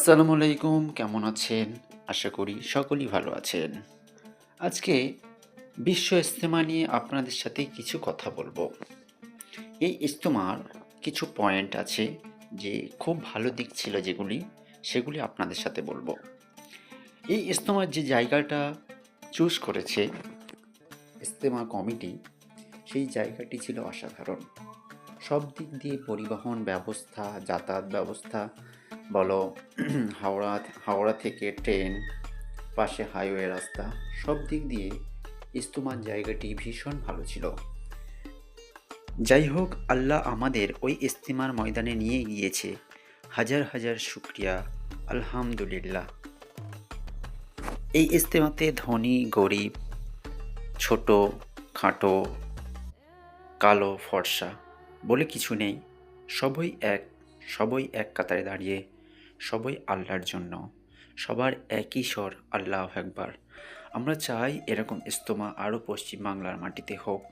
আসসালামু আলাইকুম, কেমন আছেন? আশা করি সকলেই ভালো আছেন। আজকে বিশ্ব ইস্তেমা নিয়ে আপনাদের সাথে কিছু কথা বলব। এই ইস্তেমার কিছু পয়েন্ট আছে যে খুব ভালো দিক ছিল যেগুলি, সেগুলি আপনাদের সাথে বলব। এই ইস্তেমার যে জায়গাটা চুজ করেছে ইস্তেমা কমিটি, সেই জায়গাটি ছিল অসাধারণ। সব দিক দিয়ে পরিবহন ব্যবস্থা, যাতায়াত ব্যবস্থা বলো, হাওড়া হাওড়া থেকে ট্রেন, পাশে হাইওয়ে রাস্তা, সব দিক দিয়ে ইস্তুমার জায়গাটি ভীষণ ভালো ছিল। যাই হোক আল্লাহ আমাদের ওই ইস্তিমার ময়দানে নিয়ে গিয়েছে। হাজার হাজার শুক্রিয়া, আলহামদুলিল্লাহ। এই ইস্তেমাতে ধনী, গরিব, ছোট, খাটো, কালো, ফর্সা বলে কিছু নেই। সবই এক সবই এক কাতারে দাঁড়িয়ে সবই আল্লাহর জন্য। সবার একই স্বর, আল্লাহ একবার আমরা চাই এরকম ইস্তমা আরও পশ্চিম বাংলার মাটিতে হোক।